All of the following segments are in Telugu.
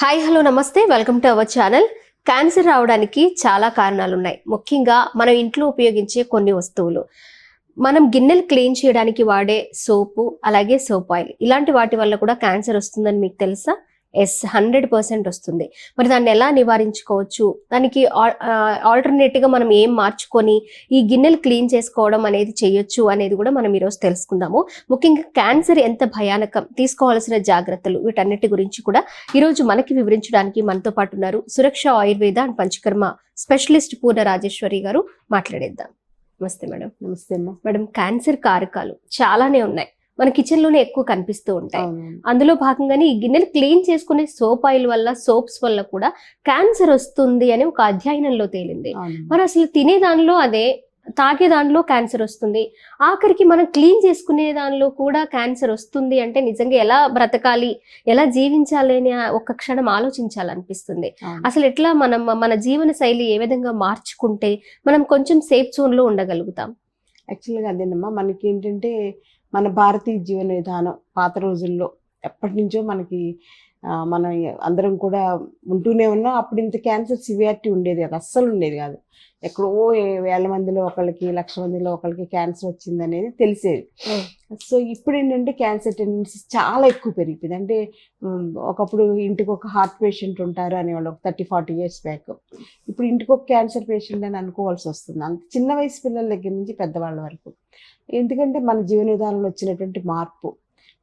హాయ్ హలో నమస్తే. Welcome to our channel. Cancer రావడానికి చాలా కారణాలు ఉన్నాయి ముఖ్యంగా మనం ఇంట్లో ఉపయోగించే కొన్ని వస్తువులు. మనం గిన్నెలు క్లీన్ చేయడానికి వాడే సోపు అలాగే సోప్ ఆయిల్. ఇలాంటి వాటి వల్ల కూడా క్యాన్సర్ వస్తుందని మీకు తెలుసా? ఎస్ హండ్రెడ్ పర్సెంట్ వస్తుంది. మరి దాన్ని ఎలా నివారించుకోవచ్చు? దానికి ఆల్టర్నేటివ్గా మనం ఏం మార్చుకొని ఈ గిన్నెలు క్లీన్ చేసుకోవడం అనేది చేయొచ్చు అనేది కూడా మనం ఈరోజు తెలుసుకుందాము. ముఖ్యంగా క్యాన్సర్ ఎంత భయానకం? తీసుకోవాల్సిన జాగ్రత్తలు వీటన్నిటి గురించి కూడా ఈ రోజు మనకి వివరించడానికి మనతో పాటు ఉన్నారు సురక్ష ఆయుర్వేద అండ్ పంచకర్మ స్పెషలిస్ట్ పూర్ణ రాజేశ్వరి గారు మాట్లాడేద్దాం. నమస్తే మేడం. నమస్తే అమ్మా. మేడం క్యాన్సర్ కారకాలు చాలానే ఉన్నాయి. మన కిచెన్లోనే ఎక్కువ కనిపిస్తూ ఉంటాయి. అందులో భాగంగానే ఈ గిన్నెలు క్లీన్ చేసుకునే సోప్ ఆయిల్ వల్ల సోప్స్ వల్ల కూడా క్యాన్సర్ వస్తుంది అని ఒక అధ్యయనంలో తేలింది. మరి అసలు తినే దానిలో అదే తాగే దానిలో క్యాన్సర్ వస్తుంది ఆఖరికి మనం క్లీన్ చేసుకునే దానిలో కూడా క్యాన్సర్ వస్తుంది అంటే నిజంగా ఎలా బ్రతకాలి ఎలా జీవించాలి అని ఒక్క క్షణం ఆలోచించాలనిపిస్తుంది. అసలు ఎట్లా మనం మన జీవన శైలి ఏ విధంగా మార్చుకుంటే మనం కొంచెం సేఫ్ జోన్లో ఉండగలుగుతాం యాక్చువల్గా అదేనమ్మా మనకి ఏంటంటే మన భారతీయ జీవన విధానం పాత రోజుల్లో ఎప్పటి నుంచో మనకి మనం అందరం కూడా ఉంటూనే ఉన్నాం. అప్పుడు ఇంత క్యాన్సర్ సివియారిటీ ఉండేది కాదు అస్సలు ఉండేది కాదు. ఎక్కడో వేల మందిలో ఒకళ్ళకి లక్ష మందిలో ఒకళ్ళకి క్యాన్సర్ వచ్చింది అనేది తెలిసేది. Hmm. సో ఇప్పుడు ఏంటంటే క్యాన్సర్ టెండెన్సీస్ చాలా ఎక్కువ పెరిగిపోయింది. అంటే ఒకప్పుడు ఇంటికి ఒక హార్ట్ పేషెంట్ ఉంటారు అనేవాళ్ళు ఒక థర్టీ ఫార్టీ ఇయర్స్ బ్యాక్. ఇప్పుడు ఇంటికి ఒక క్యాన్సర్ పేషెంట్ అని అనుకోవాల్సి వస్తుంది. అంత చిన్న వయసు పిల్లల దగ్గర నుంచి పెద్దవాళ్ళ వరకు. ఎందుకంటే మన జీవన విధానంలో వచ్చినటువంటి మార్పు.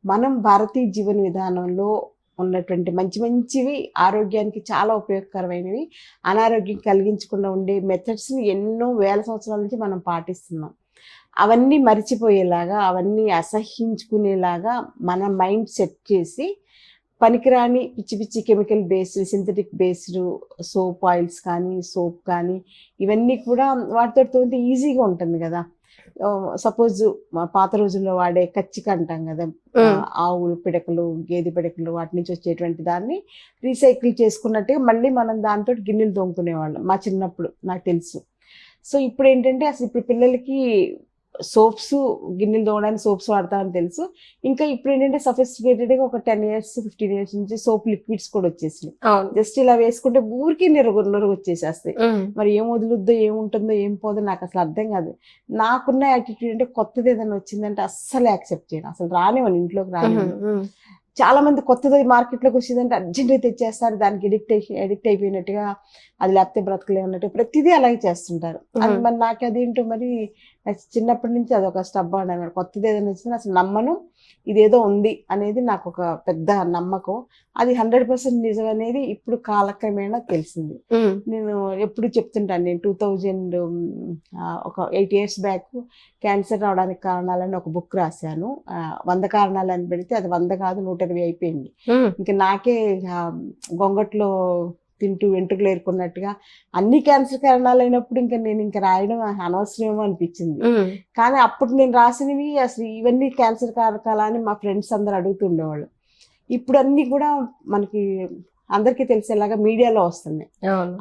మనం భారతీయ జీవన విధానంలో ఉన్నటువంటి మంచి మంచివి ఆరోగ్యానికి చాలా ఉపయోగకరమైనవి. అనారోగ్యం కలిగించకుండా ఉండే మెథడ్స్ని ఎన్నో వేల సంవత్సరాల నుంచి మనం పాటిస్తున్నాం. అవన్నీ మర్చిపోయేలాగా అవన్నీ అసహ్యించుకునేలాగా మన మైండ్ సెట్ చేసి పనికిరాని పిచ్చి పిచ్చి chemical based synthetic based soap oils కానీ సోప్ కానీ ఇవన్నీ కూడా వాటితో ఈజీగా ఉంటుంది కదా. సపోజ్ పాత రోజుల్లో వాడే కచ్చిక అంటాం కదా ఆవులు పిడకలు గేదె పిడకలు వాటి నుంచి వచ్చేటువంటి దాన్ని రీసైకిల్ చేసుకున్నట్టుగా మళ్ళీ మనం దాంతో గిన్నెలు తోముకునేవాళ్ళం మా చిన్నప్పుడు నాకు తెలుసు. సో ఇప్పుడు ఏంటంటే అసలు ఇప్పుడు పిల్లలకి సోప్స్ గిన్నెలు తోమడానికి సోప్స్ వాడతామని తెలుసు. ఇంకా ఇప్పుడు ఏంటంటే సఫిస్టికేటెడ్గా ఒక టెన్ ఇయర్స్ ఫిఫ్టీన్ ఇయర్స్ నుంచి సోప్ లిక్విడ్స్ కూడా వచ్చేసినాయి. జస్ట్ ఇలా వేసుకుంటే ఊరికి నిరుగు నిరుగు వచ్చేసేస్తాయి మరి ఏం వదులుద్దో ఏముంటుందో ఏం పోదో నాకు అసలు అర్థం కాదు. నాకున్న యాటిట్యూడ్ అంటే కొత్తది ఏదైనా వచ్చిందంటే అస్సలు యాక్సెప్ట్ చేయను. అసలు రానివ్వను ఇంట్లోకి రానివ్వను. చాలా మంది కొత్తది మార్కెట్లోకి వచ్చిందంటే అర్జెంట్గా తెచ్చేస్తారు. దానికి ఎడిక్ట్ ఎడిక్ట్ అయిపోయినట్టుగా అది లేకపోతే బ్రతకలే అన్నట్టు ప్రతిదీ అలాగే చేస్తుంటారు. అది. మరి నాకు అదేంటో మరి చిన్నప్పటి నుంచి అది ఒక స్టబ్ అన్నమాట. కొత్తది ఏదైనా వచ్చింది అసలు నమ్మను. ఇదేదో ఉంది అనేది నాకు ఒక పెద్ద నమ్మకం. అది హండ్రెడ్ పర్సెంట్ నిజం అనేది ఇప్పుడు కాలక్రమేణా తెలిసింది. నేను ఎప్పుడు చెప్తుంటాను నేను టూ థౌజండ్ ఒక ఎయిట్ ఇయర్స్ బ్యాక్ క్యాన్సర్ రావడానికి కారణాలని ఒక బుక్ రాశాను. వంద కారణాలు అని పెడితే అది వంద కాదు నూట ఇరవై అయిపోయింది. ఇంకా నాకే గొంగట్లో తింటూ వెంట్రుకలు ఏరుకున్నట్టుగా అన్ని క్యాన్సర్ కారణాలు అయినప్పుడు ఇంకా నేను ఇంకా రాయడం అనవసరమేమో అనిపించింది. కానీ అప్పుడు నేను రాసినవి అసలు ఇవన్నీ క్యాన్సర్ కారకాలా అని మా ఫ్రెండ్స్ అందరు అడుగుతుండేవాళ్ళు. ఇప్పుడు అన్నీ కూడా మనకి అందరికీ తెలిసేలాగా మీడియాలో వస్తున్నాయి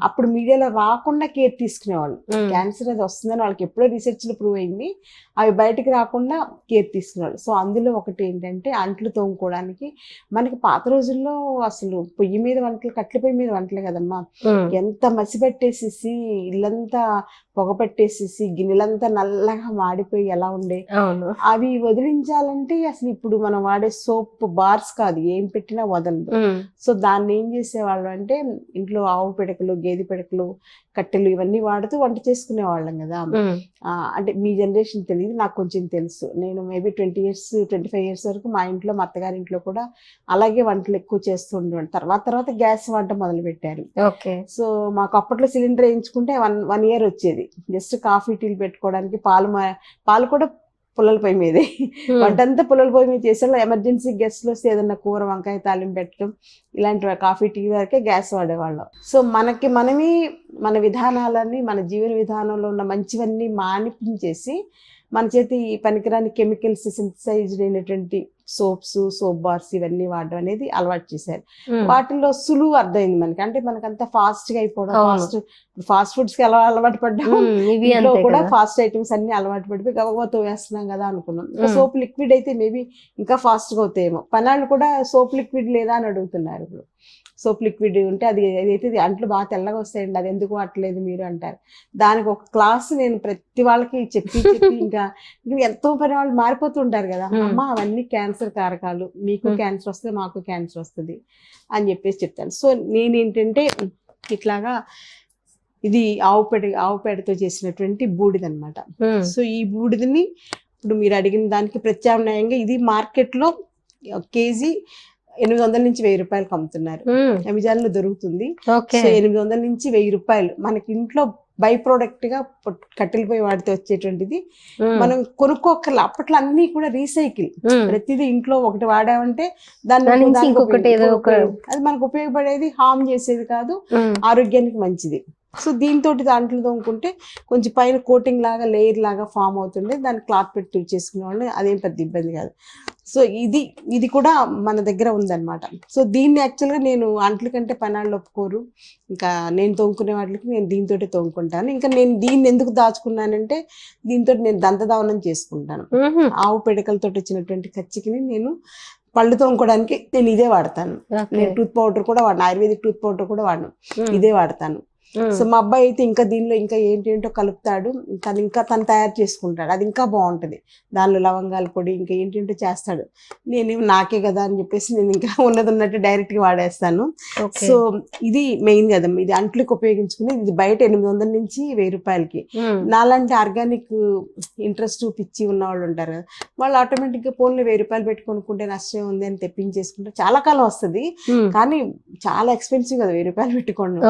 అప్పుడు మీడియాలో రాకుండా కేర్ తీసుకునేవాళ్ళు. క్యాన్సర్ అది వస్తుందని వాళ్ళకి ఎప్పుడో రీసెర్చ్లో ప్రూవ్ అయింది. అవి బయటికి రాకుండా కేర్ తీసుకునేవాళ్ళు. సో అందులో ఒకటి ఏంటంటే అంట్లు తోముకోవడానికి మనకి పాత రోజుల్లో అసలు పొయ్యి మీద వంటలు కట్ల పొయ్యి మీద వంటలే కదమ్మా. ఎంత మసి పెట్టేసేసి ఇల్లంతా పొగ పెట్టేసేసి గిన్నెలంతా నల్లగా మాడిపోయి ఎలా ఉండే? అవి వదిలించాలంటే అసలు ఇప్పుడు మనం వాడే సోప్ బార్స్ కాదు. ఏం పెట్టినా వదలదు. సో దాన్ని ఏం చేసేవాళ్ళం అంటే ఇంట్లో ఆవు పిడకలు గేదె పిడకలు కట్టెలు ఇవన్నీ వాడుతూ వంట చేసుకునే వాళ్ళం కదా అంటే మీ జనరేషన్ తెలియదు నాకు కొంచెం తెలుసు. నేను maybe twenty years twenty five years వరకు మా ఇంట్లో మా అత్తగారి ఇంట్లో కూడా అలాగే వంటలు ఎక్కువ చేస్తూ ఉండేవాళ్ళు. తర్వాత తర్వాత గ్యాస్ వంట మొదలు పెట్టారు ఓకే. సో మాకు అప్పట్లో సిలిండర్ వేయించుకుంటే వన్ వన్ ఇయర్ వచ్చేది. జస్ట్ కాఫీ టీలు పెట్టుకోవడానికి పాలు పాలు కూడా పుల్లల పొయ్యి మీదే. వంటంతా పుల్లల పొయ్యి మీద చేసేవాళ్ళు ఎమర్జెన్సీ గెస్ట్లు వస్తే ఏదన్నా కూర వంకాయ తాలింపు పెట్టడం ఇలాంటి కాఫీ టీ వరకే గ్యాస్ వాడేవాళ్ళం. సో మనకి మనమే మన విధానాలన్నీ మన జీవన విధానంలో ఉన్న మంచివన్నీ మానిపించేసి మన చేతి ఈ పనికిరాని కెమికల్స్ సింథసైజ్డ్ అయినటువంటి సోప్స్ సోప్ బార్స్ ఇవన్నీ వాడడం అనేది అలవాటు చేశారు. వాటిల్లో సులువు అర్థమైంది మనకి. అంటే మనకంతా ఫాస్ట్గా అయిపోవడం. ఫాస్ట్ ఫాస్ట్ ఫుడ్స్కి ఎలా అలవాటు అంతే కూడా. ఫాస్ట్ ఐటమ్స్ అన్ని అలవాటు పడిపోయి గబగబా వేస్తున్నాం కదా అనుకున్నాం. ఇంకా. సోప్ లిక్విడ్ అయితే మేబీ ఇంకా ఫాస్ట్గా అవుతాయేమో. పనాళ్ళు కూడా సోప్ లిక్విడ్ లేదా అని అడుగుతున్నారు ఇప్పుడు. సోప్ లిక్విడ్ ఉంటే అది ఏదైతే అంట్లు బాగా తెల్లగా వస్తాయండి అది ఎందుకు వాడట్లేదు మీరు అంటారు. దానికి ఒక క్లాస్ నేను ప్రతి వాళ్ళకి చెప్పి చెప్పి ఇంకా ఎంతో పని వాళ్ళు మారిపోతుంటారు కదా. అమ్మ అవన్నీ క్యాన్సర్ కారకాలు మీకు. క్యాన్సర్ వస్తుంది మాకు క్యాన్సర్ వస్తుంది అని చెప్పేసి చెప్తాను. సో నేనేంటంటే ఇట్లాగా ఇది ఆవు పేడ ఆవు పేడతో చేసినటువంటి బూడిద అనమాట సో ఈ బూడిదని ఇప్పుడు మీరు అడిగిన దానికి ప్రత్యామ్నాయంగా ఇది మార్కెట్లో కేజీ ఎనిమిది వందల నుంచి వెయ్యి రూపాయలకు అమ్ముతున్నారు అమెజాన్లో దొరుకుతుంది. ఎనిమిది వందల నుంచి వెయ్యి రూపాయలు మనకి ఇంట్లో బై ప్రోడక్ట్గా పొట్- కట్టెల పొయ్యి వాడితే వచ్చేటువంటిది. మనం కొనుక్కోకర్ల అప్పట్లో అన్ని కూడా రీసైకిల్. ప్రతిదీ ఇంట్లో ఒకటి వాడామంటే దాన్ని అది మనకు ఉపయోగపడేది హామ్ చేసేది కాదు ఆరోగ్యానికి మంచిది. సో దీంతో దాంట్లో తోముకుంటే కొంచెం పైన కోటింగ్ లాగా లేయర్ లాగా ఫామ్ అవుతుండే. దాన్ని క్లాత్ పెట్టి తుడిచేసుకునే వాళ్ళు అదేం పెద్ద ఇబ్బంది కాదు. సో ఇది ఇది కూడా మన దగ్గర ఉందన్నమాట. సో దీన్ని యాక్చువల్గా నేను అంట్ల కంటే పనాళ్ళు ఒప్పుకోరు. ఇంకా నేను తోముకునే వాటికి నేను దీంతో తోముకుంటాను. ఇంకా నేను దీన్ని ఎందుకు దాచుకున్నానంటే దీంతో నేను దంతదావనం చేసుకుంటాను. ఆవు పిడకలతో వచ్చినటువంటి కచ్చికిని నేను పళ్ళు తోముకోవడానికి నేను ఇదే వాడతాను. నేను టూత్ పౌడర్ కూడా వాడను. ఆయుర్వేదిక్ టూత్ పౌడర్ కూడా వాడను. ఇదే వాడతాను. సో మా అబ్బాయి అయితే ఇంకా దీనిలో ఇంకా ఏంటేంటో కలుపుతాడు. తను ఇంకా తను తయారు చేసుకుంటాడు. అది ఇంకా బాగుంటది. దానిలో లవంగాల పొడి ఇంకా ఏంటేంటో చేస్తాడు. నేను నాకే కదా అని చెప్పేసి నేను ఇంకా ఉన్నది ఉన్నట్టు డైరెక్ట్గా వాడేస్తాను. సో ఇది మెయిన్ కదా. ఇది అంట్లకు ఉపయోగించుకుని ఇది బయట ఎనిమిది వందల నుంచి వెయ్యి రూపాయలకి. నాలాంటి ఆర్గానిక్ ఇంట్రెస్ట్ పిచ్చి ఉన్న వాళ్ళు ఉంటారు. కదా వాళ్ళు ఆటోమేటిక్గా ఫోన్లో వెయ్యి రూపాయలు పెట్టి కొనుక్కుంటే నష్టం ఉంది అని తెప్పించేసుకుంటే చాలా కాలం వస్తుంది. కానీ చాలా ఎక్స్పెన్సివ్ కదా వెయ్యి రూపాయలు పెట్టుకోండి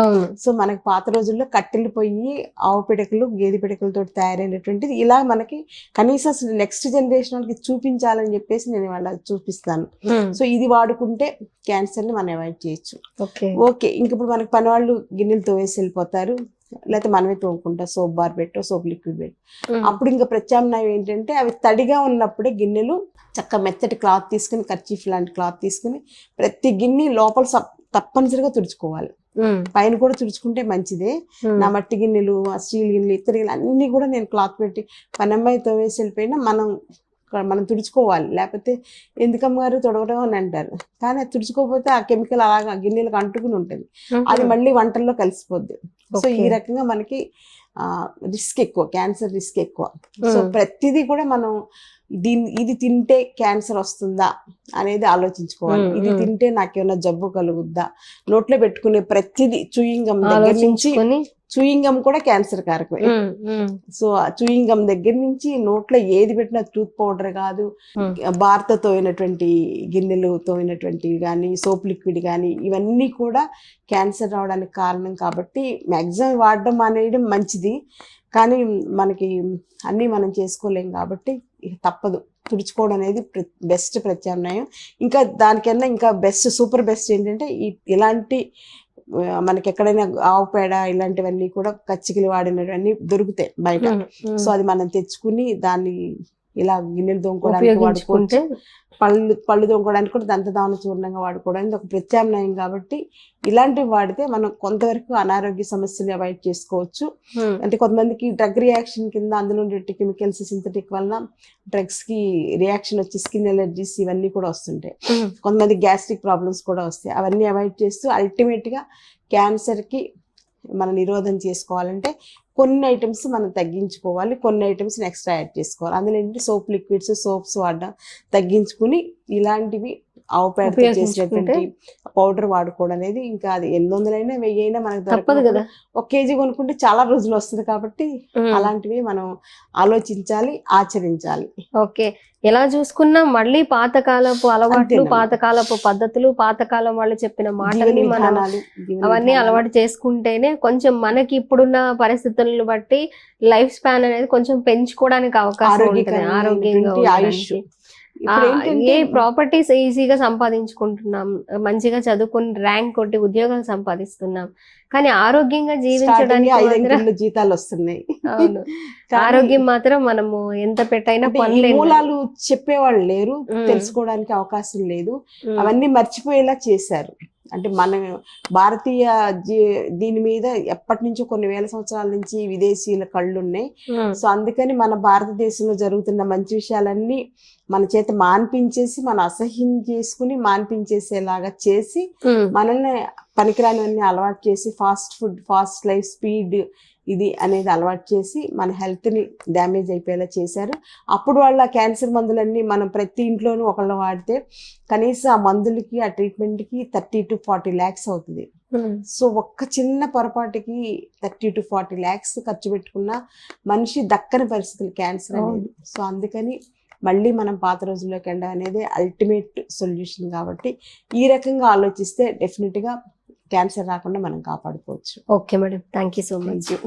సో మనకి పాత రోజుల్లో కట్టెలు పొయ్యి ఆవు పిడకలు గేదె పిడకలతో తయారైనటువంటిది. ఇలా మనకి కనీసం నెక్స్ట్ జనరేషన్ వాళ్ళకి చూపించాలని చెప్పేసి నేను వాళ్ళకి చూపిస్తాను. సో ఇది వాడుకుంటే క్యాన్సర్ని మనం అవాయిడ్ చేయొచ్చు. ఓకే. ఇంక ఇప్పుడు మనకి పని వాళ్ళు గిన్నెలు తోవేసి వెళ్ళిపోతారు. లేకపోతే మనమే తోముకుంటాం. సోప్ బార్ పెట్టో సోప్ లిక్విడ్ పెట్టు. అప్పుడు ఇంకా ప్రత్యామ్నాయం ఏంటంటే అవి తడిగా ఉన్నప్పుడే గిన్నెలు చక్క మెత్తటి క్లాత్ తీసుకుని కర్చీఫ్ లాంటి క్లాత్ తీసుకుని ప్రతి గిన్నె లోపల సప్- తప్పనిసరిగా తుడుచుకోవాలి. పైన కూడా తుడుచుకుంటే మంచిదే. నా మట్టి గిన్నెలు ఆ స్టీల్ గిన్నెలు ఇతర గిన్నెలు అన్ని కూడా నేను క్లాత్ పెట్టి పని అమ్మాయితో వేసి వెళ్ళిపోయినా మనం మనం తుడుచుకోవాలి. లేకపోతే ఎందుకమ్మ గారు తొడవడం అని అంటారు. కానీ అది తుడుచుకోకపోతే ఆ కెమికల్ అలాగా గిన్నెలకు అంటుకుని ఉంటుంది. అది మళ్ళీ వంటల్లో కలిసిపోద్ది. సో ఈ. రకంగా మనకి రిస్క్ ఎక్కువ. క్యాన్సర్ రిస్క్ ఎక్కువ. సో. ప్రతిదీ కూడా మనం దీన్ని ఇది తింటే క్యాన్సర్ వస్తుందా? అనేది ఆలోచించుకోవాలి. ఇది. తింటే నాకేమైనా జబ్బు కలుగుద్దా? నోట్లో పెట్టుకునే ప్రతిదీ చూయింగం దగ్గర నుంచి చూయింగం కూడా క్యాన్సర్ కారకమే. సో చూయింగం దగ్గర నుంచి నోట్లో ఏది పెట్టినా టూత్ పౌడర్ కాదు భారత తోయినటువంటి గిన్నెలు తోయినటువంటివి కానీ సోప్ లిక్విడ్ కానీ ఇవన్నీ కూడా క్యాన్సర్ రావడానికి కారణం కాబట్టి మ్యాక్సిమం వాడడం మానేయడం మంచిది. కానీ మనకి అన్నీ మనం చేసుకోలేం కాబట్టి తప్పదు. తుడుచుకోవడం అనేది బెస్ట్ ప్రత్యామ్నాయం ఇంకా దానికన్నా ఇంకా బెస్ట్ సూపర్ బెస్ట్ ఏంటంటే ఈ ఇలాంటి మనకి ఎక్కడైనా ఆవు పేడ ఇలాంటివన్నీ కూడా కచ్చికిలు వాడినవన్నీ దొరుకుతాయి బయట. సో అది మనం తెచ్చుకుని దాన్ని ఇలా గిన్నెలు తోముకోవడానికి ఉపయోగించుకుంటే వాడుకోవచ్చు. పళ్ళు పళ్ళు తోముకోవడానికి కూడా దంతదావన చూర్ణంగా వాడుకోవడానికి ఒక ప్రత్యామ్నాయం కాబట్టి ఇలాంటివి వాడితే మనం కొంతవరకు అనారోగ్య సమస్యలు అవాయిడ్ చేసుకోవచ్చు. అంటే కొంతమందికి డ్రగ్ రియాక్షన్ కింద అందులో ఉండే కెమికల్స్ సింథటిక్ వలన డ్రగ్స్కి రియాక్షన్ వచ్చి స్కిన్ ఎలర్జీస్ ఇవన్నీ కూడా వస్తుంటాయి. కొంతమంది గ్యాస్ట్రిక్ ప్రాబ్లమ్స్ కూడా వస్తాయి. అవన్నీ అవాయిడ్ చేస్తూ అల్టిమేట్గా క్యాన్సర్కి మనం నిరోధం చేసుకోవాలంటే కొన్ని ఐటమ్స్ మనం తగ్గించుకోవాలి కొన్ని ఐటమ్స్ ఎక్స్ట్రా యాడ్ చేసుకోవాలి. అందులో ఏంటంటే సోప్ లిక్విడ్స్ సోప్స్ వాడడం తగ్గించుకుని ఇలాంటివి ఆవు పేడతో చేసినటువంటి పౌడర్ వాడుకోవడం అనేది ఇంకా అది ఎనిమిది వందలైనా వెయ్యి అయినా మనకు తప్పదు కదా. ఒక కేజీ కొనుక్కుంటే చాలా రోజులు వస్తుంది కాబట్టి అలాంటివి మనం ఆలోచించాలి ఆచరించాలి. ఓకే. ఎలా చూసుకున్నా మళ్ళీ పాతకాలపు అలవాట్లు. పాతకాలపు పద్ధతులు పాతకాలం వాళ్ళు చెప్పిన మాటల్ని మనం విధానాలు జీవన అవన్నీ. అలవాటు చేసుకుంటేనే కొంచెం మనకి ఇప్పుడున్న పరిస్థితులను బట్టి లైఫ్ స్పాన్ అనేది కొంచెం పెంచుకోవడానికి అవకాశం ఉంటుంది ఆరోగ్యంగా ఆయుష్. ఏ ప్రాపర్టీస్ ఈజీగా సంపాదించుకుంటున్నాం మంచిగా చదువుకుని ర్యాంక్ కొట్టి ఉద్యోగాలు సంపాదిస్తున్నాం కానీ ఆరోగ్యంగా జీవించడానికి జీతాలు వస్తున్నాయి. ఆరోగ్యం మాత్రం మనము ఎంత పెట్టైనా మూలాలు చెప్పేవాళ్ళు లేరు. తెలుసుకోవడానికి అవకాశం లేదు. అవన్నీ మర్చిపోయేలా చేశారు. అంటే మన భారతీయ దీని మీద ఎప్పటి నుంచో కొన్ని వేల సంవత్సరాల నుంచి విదేశీయుల కళ్ళు ఉన్నాయి సో అందుకని మన భారతదేశంలో జరుగుతున్న మంచి విషయాలన్నీ మన చేత మాన్పించేసి మన అసహ్యం చేసుకుని మాన్పించేసేలాగా చేసి మనల్ని పనికిరానివన్నీ అలవాటు చేసి fast food fast life speed ఇది అనేది అలవాటు చేసి మన హెల్త్ని డ్యామేజ్ అయిపోయేలా చేశారు. అప్పుడు వాళ్ళ క్యాన్సర్ మందులన్నీ మనం ప్రతి ఇంట్లోనూ ఒకళ్ళు వాడితే కనీసం ఆ మందులకి ఆ ట్రీట్మెంట్కి థర్టీ టు ఫార్టీ ల్యాక్స్ అవుతుంది. సో ఒక్క చిన్న పొరపాటుకి థర్టీ టు ఫార్టీ ల్యాక్స్ ఖర్చు పెట్టుకున్న మనిషి దక్కని పరిస్థితులు క్యాన్సర్ అనేది. సో అందుకని మళ్ళీ మనం పాత రోజుల్లోకి వెళ్ళడం అనేది అల్టిమేట్ సొల్యూషన్ కాబట్టి ఈ రకంగా ఆలోచిస్తే డెఫినెట్గా క్యాన్సర్ రాకుండా మనం కాపాడుకోవచ్చు. Okay madam thank you so much